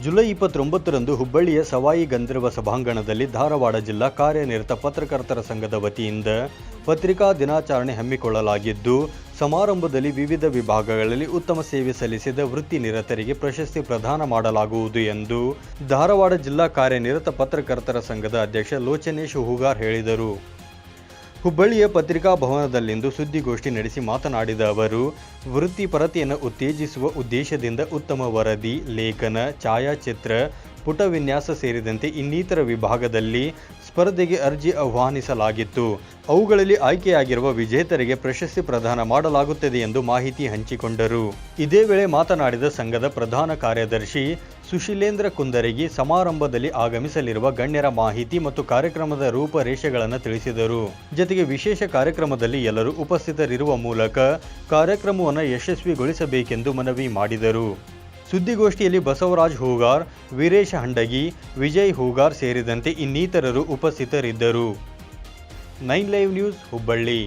July ಇಪ್ಪತ್ತೊಂಬತ್ತರಂದು ಹುಬ್ಬಳ್ಳಿಯ ಸವಾಯಿ ಗಂಧರ್ವ ಸಭಾಂಗಣದಲ್ಲಿ ಧಾರವಾಡ ಜಿಲ್ಲಾ ಕಾರ್ಯನಿರತ ಪತ್ರಕರ್ತರ ಸಂಘದ ವತಿಯಿಂದ ಪತ್ರಿಕಾ ದಿನಾಚರಣೆ ಹಮ್ಮಿಕೊಳ್ಳಲಾಗಿದ್ದು, ಸಮಾರಂಭದಲ್ಲಿ ವಿವಿಧ ವಿಭಾಗಗಳಲ್ಲಿ ಉತ್ತಮ ಸೇವೆ ಸಲ್ಲಿಸಿದ ವೃತ್ತಿ ನಿರತರಿಗೆ ಪ್ರಶಸ್ತಿ ಪ್ರದಾನ ಮಾಡಲಾಗುವುದು ಎಂದು ಧಾರವಾಡ ಜಿಲ್ಲಾ ಕಾರ್ಯನಿರತ ಪತ್ರಕರ್ತರ ಸಂಘದ ಅಧ್ಯಕ್ಷ ಲೋಚನೇಶ್ ಹೂಗಾರ್ ಹೇಳಿದರು. ಹುಬ್ಬಳ್ಳಿಯ ಪತ್ರಿಕಾ ಭವನದಲ್ಲಿಂದು ಸುದ್ದಿಗೋಷ್ಠಿ ನಡೆಸಿ ಮಾತನಾಡಿದ ಅವರು ವೃತ್ತಿಪರತೆಯನ್ನು ಉತ್ತೇಜಿಸುವ ಉದ್ದೇಶದಿಂದ ಉತ್ತಮ ವರದಿ ಲೇಖನ ಛಾಯಾಚಿತ್ರ ಪುಟ ವಿನ್ಯಾಸ ಸೇರಿದಂತೆ ಇನ್ನಿತರ ವಿಭಾಗದಲ್ಲಿ ಸ್ಪರ್ಧೆಗೆ ಅರ್ಜಿ ಆಹ್ವಾನಿಸಲಾಗಿತ್ತು. ಅವುಗಳಲ್ಲಿ ಆಯ್ಕೆಯಾಗಿರುವ ವಿಜೇತರಿಗೆ ಪ್ರಶಸ್ತಿ ಪ್ರದಾನ ಮಾಡಲಾಗುತ್ತದೆ ಎಂದು ಮಾಹಿತಿ ಹಂಚಿಕೊಂಡರು. ಇದೇ ವೇಳೆ ಮಾತನಾಡಿದ ಸಂಘದ ಪ್ರಧಾನ ಕಾರ್ಯದರ್ಶಿ ಸುಶೀಲೇಂದ್ರ ಕುಂದರಗಿ ಸಮಾರಂಭದಲ್ಲಿ ಆಗಮಿಸಲಿರುವ ಗಣ್ಯರ ಮಾಹಿತಿ ಮತ್ತು ಕಾರ್ಯಕ್ರಮದ ರೂಪರೇಷೆಗಳನ್ನು ತಿಳಿಸಿದರು. ಜೊತೆಗೆ ವಿಶೇಷ ಕಾರ್ಯಕ್ರಮದಲ್ಲಿ ಎಲ್ಲರೂ ಉಪಸ್ಥಿತರಿರುವ ಮೂಲಕ ಕಾರ್ಯಕ್ರಮವನ್ನು ಯಶಸ್ವಿಗೊಳಿಸಬೇಕೆಂದು ಮನವಿ ಮಾಡಿದರು. ಸುದ್ದಿಗೋಷ್ಠಿಯಲ್ಲಿ ಬಸವರಾಜ್ ಹೂಗಾರ್ ವೀರೇಶ ಹಂಡಗಿ ವಿಜಯ್ ಹೂಗಾರ್ ಸೇರಿದಂತೆ ಇನ್ನಿತರರು ಉಪಸ್ಥಿತರಿದ್ದರು. Nine live news Hubballi.